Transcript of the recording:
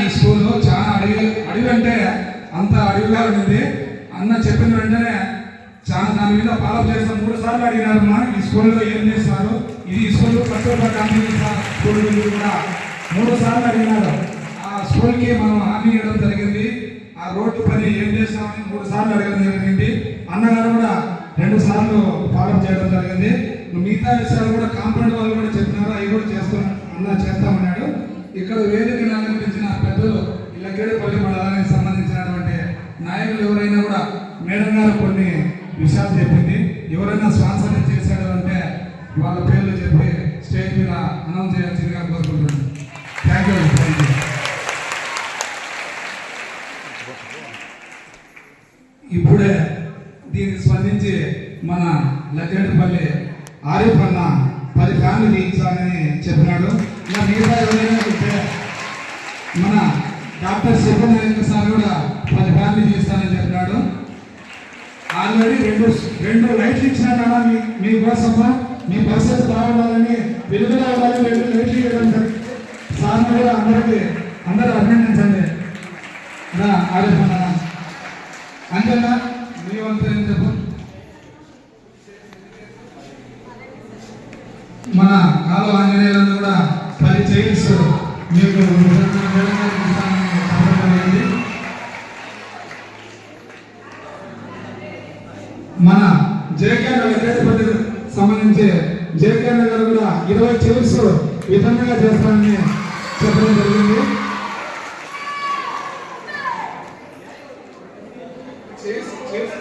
ఈ స్కూల్ చాలా అడవి అడవి అంటే అంత అడవిగా ఉంది. అన్న చెప్పిన వెంటనే చాలా దాని మీద ఫాలో చేస్తాం మూడు సార్లు అడిగినారు మా. ఈ స్కూల్లో ఏం చేస్తారు? ఇది ఈ స్కూల్ కస్తూర్బా గాంధీ స్కూల్ గురించి కూడా మూడు సార్లు అడిగినారు. ఆ స్కూల్కి మనం హామీ ఇవ్వడం జరిగింది. ఆ రోడ్డు పని ఏం చేస్తామని మూడు సార్లు అడగడం జరిగింది. అన్నగారు కూడా రెండు సార్లు ఫాలో చేయడం జరిగింది. మిగతా విషయాలు కూడా కాంపౌండ్ వాళ్ళు కూడా చెప్పినారు. అవి కూడా చేస్తున్నాం అన్న చేస్తామన్నాడు. ఇక్కడ వేదిక అలంకరించిన పెద్దలు ఇళ్ళకేడుపల్లి మండలానికి సంబంధించినటువంటి నాయకులు ఎవరైనా కూడా మేడం గారు కొన్ని విషయాలు చెప్పింది. ఎవరైనా స్పాన్సర్ చేశాడు అంటే వాళ్ళ పేర్లు చెప్పి స్టేజ్ మీద అనౌన్స్ చేయాల్సిందిగా కోరుకుంటున్నాను. థ్యాంక్ యూ థ్యాంక్ యూ ఇప్పుడే దీనికి స్పందించి మన లగ్గేటిపల్లి ఆరిఫ్ అన్న పది ఫ్యామిలీ తీయించాలని చెప్పినాడు. ఇలా మిగతా ఎవరైనా మన డాక్టర్ శివనాయక సార్ కూడా పది ఫ్యామిలీ చేస్తానని చెప్పినాడు. ఆల్రెడీ రెండు రెండు లైట్లు ఇచ్చినాడా మీ మీకోసమా మీ పరిస్థితి బాగుండాలని విడుదల ఉండాలని రెండు లైట్లు ఇవ్వడం జరిగింది సార్ కూడా అందరికీ అందరూ అభినందించండి రా ఆరిఫ్ అన్న అంతేనా మీ వంతు ఏం చెప్పు? మన కాలువ ఆంజనేయులను కూడా పది చేయిస్తారు మీకు మన జేకే వెంకటపతి సంబంధించి జేకే నగర్ కూడా ఇరవై చివర్స్ విధంగా చేస్తానని చెప్పడం జరిగింది. చేసి చేసి